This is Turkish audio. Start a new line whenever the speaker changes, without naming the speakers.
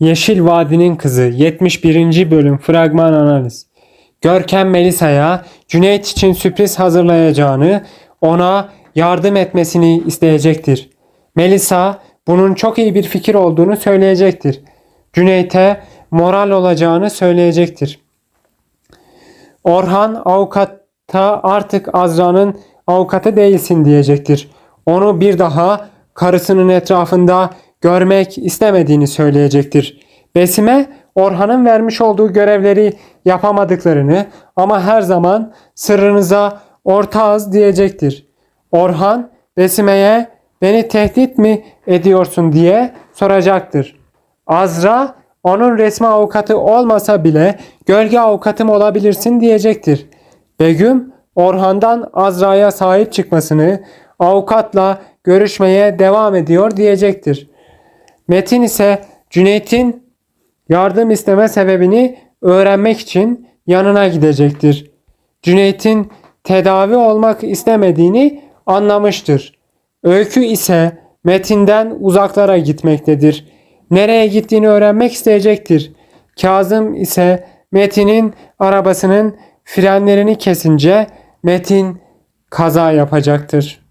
Yeşil Vadinin Kızı 71. bölüm fragman analiz. Görkem Melisa'ya Cüneyt için sürpriz hazırlayacağını, ona yardım etmesini isteyecektir. Melisa bunun çok iyi bir fikir olduğunu söyleyecektir. Cüneyt'e moral olacağını söyleyecektir. Orhan avukata artık Azra'nın avukatı değilsin diyecektir. Onu bir daha karısının etrafında görmek istemediğini söyleyecektir. Besime Orhan'ın vermiş olduğu görevleri yapamadıklarını ama her zaman sırrınıza ortağız diyecektir. Orhan Besime'ye beni tehdit mi ediyorsun diye soracaktır. Azra onun resmi avukatı olmasa bile gölge avukatım olabilirsin diyecektir. Begüm Orhan'dan Azra'ya sahip çıkmasını avukatla görüşmeye devam ediyor diyecektir. Metin ise Cüneyt'in yardım isteme sebebini öğrenmek için yanına gidecektir. Cüneyt'in tedavi olmak istemediğini anlamıştır. Öykü ise Metin'den uzaklara gitmektedir. Nereye gittiğini öğrenmek isteyecektir. Kazım ise Metin'in arabasının frenlerini kesince Metin kaza yapacaktır.